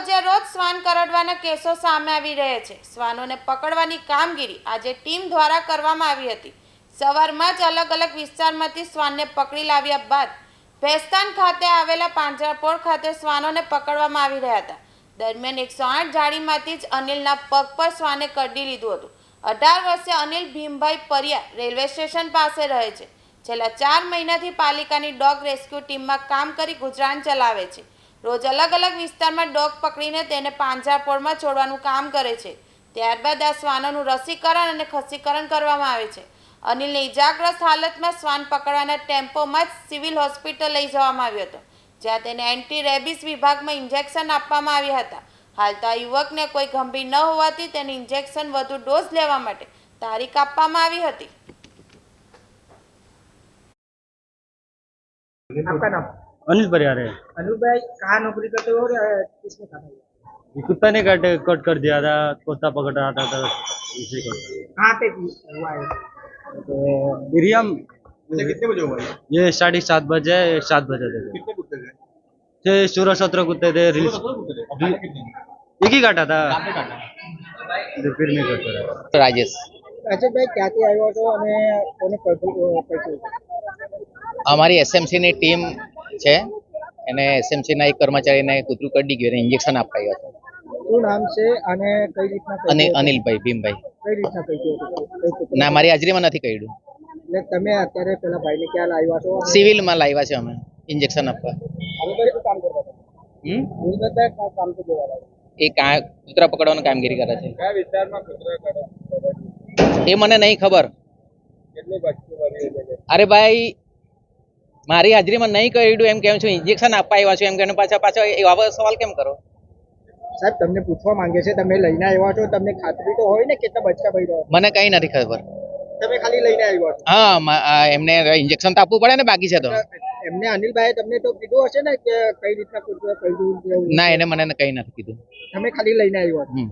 રોજે રોજ શ્વાન કરડવાના કેસો સામે આવી રહ્યા છે. શ્વાનોને પકડવાની કામગીરી આજે ટીમ દ્વારા કરવામાં આવી હતી. સવારમાં જ અલગ અલગ વિસ્તારમાંથી શ્વાનને પકડી લાવ્યા બાદ ભેસ્તાન ખાતે આવેલા પાંજરાપોળ ખાતે શ્વાનોને પકડવામાં આવી રહ્યા હતા. દરમિયાન એકસો આઠ જાળીમાંથી જ અનિલના પગ પર શ્વાને કરડી લીધું હતું. અઢાર વર્ષે અનિલ ભીમભાઈ પરિયા રેલવે સ્ટેશન પાસે રહે છે. છેલ્લા ચાર મહિનાથી પાલિકાની ડોગ રેસ્ક્યુ ટીમમાં કામ કરી ગુજરાન ચલાવે છે. રોજ અલગ અલગ વિસ્તારમાં ડોગ પકડીને તેને પાંજરાપોળમાં છોડવાનું કામ કરે છે. ત્યારબાદ આ શ્વાનોનું રસીકરણ અને ખસીકરણ કરવામાં આવે છે. અનિલને ઇજાગ્રસ્ત હાલતમાં શ્વાન પકડવાના ટેમ્પોમાં જ સિવિલ હોસ્પિટલ લઈ જવામાં આવ્યો હતો, જ્યાં તેને એન્ટી રેબિસ વિભાગમાં ઇન્જેક્શન આપવામાં આવ્યા હતા. હાલ તો આ યુવકને કોઈ ગંભીર ન હોવાથી તેને ઇન્જેક્શન વધુ ડોઝ લેવા માટે તારીખ આપવામાં આવી હતી. આપના નામ? अनिल परियार है अनूप भाई कहाँ नौकरी करते हो और अ, किसने खाना दिया? ये कुत्ता ने कट कट कर दिया था कुत्ता पकड़ रहा था तो इसी को कहाँ पे हुआ है तो बिरियम अच्छा कितने बजे हुआ ये? ये साढ़े सात बजे सात बजे थे कितने कुत्ते थे थे सोलह सत्रह कुत्ते थे सोलह रिलीज सत्रह कुत्ते थे और काटे कितने हैं? एक ही काटा था कहाँ पे काटा जो फिर नहीं करता रहा રાજેશ અજયભાઈ ક્યાંથી આવ્યો છો અને કોને કીધું કીધું અમારી એસએમસીની ટીમ છે. એને એસએમસીના એક કર્મચારીને કૂતરું કરડી ગયું એને ઇન્જેક્શન અપાયું હતું. શું નામ છે? અને કઈ રીતના અને અનિલભાઈ ભીમભાઈ. કઈ રીતના કીધું? ના મારી હાજરીમાં નથી કહ્યું. એટલે તમે અત્યારે પેલા ભાઈને ક્યાં લાવ્યા છો? સિવિલમાં લાવ્યા છે અમે ઇન્જેક્શન આપવા. એ કૂતરા પકડવાની કામગીરી કરે છે. કયા વિસ્તારમાં એ મને નહીં ખબર. અરે ભાઈ મારી હાજરીમાં નહીં કર્યું એમ કેમ છું? ઇન્જેક્શન આપવા આવ્યા છો એમ કે પાછા પાછા આવા સવાલ કેમ કરો? સાહેબ તમને પૂછવા માંગે છે તમે લઈને આવ્યા છો તમને ખાતરી તો હોય ને કેટલા બચકા ભાઈ રહ્યો મને કઈ નથી ખબર. તમે ખાલી લઈને આવ્યા છો? હા એમને ઇન્જેક્શન તો આપવું પડે ને બાકી છે તો. એમને અનિલભાઈ તમને તો કીધું હશે ને કે કઈ રીતના કેવું ના એને મને કઈ નથી કીધું. તમે ખાલી લઈને આવ્યા છો?